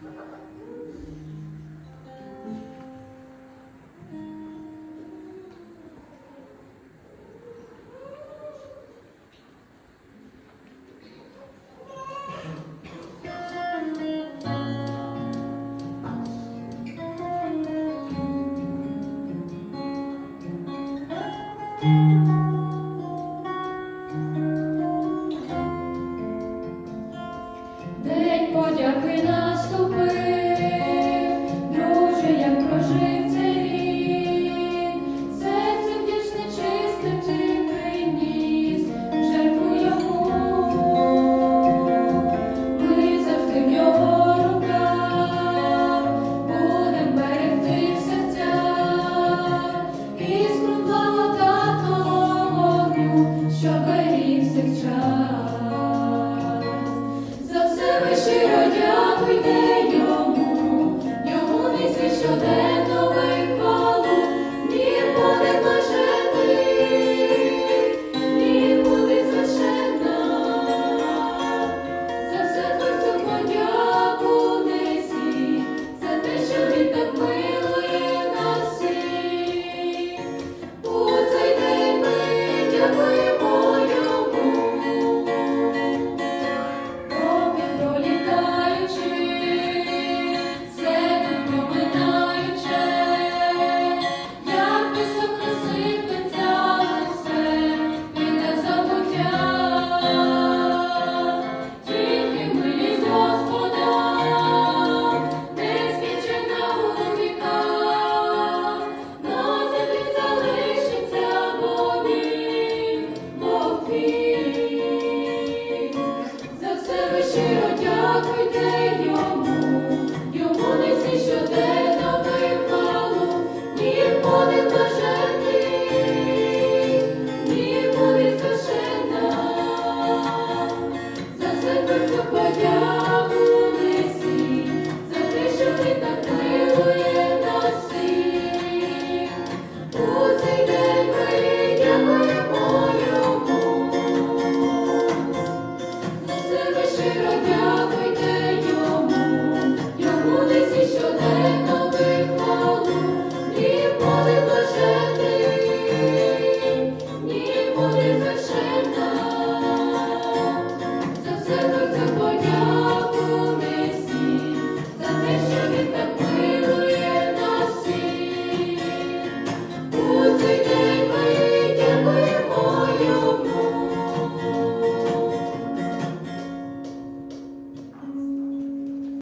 thank mm -hmm. you подяки наступи, друже, як прожив.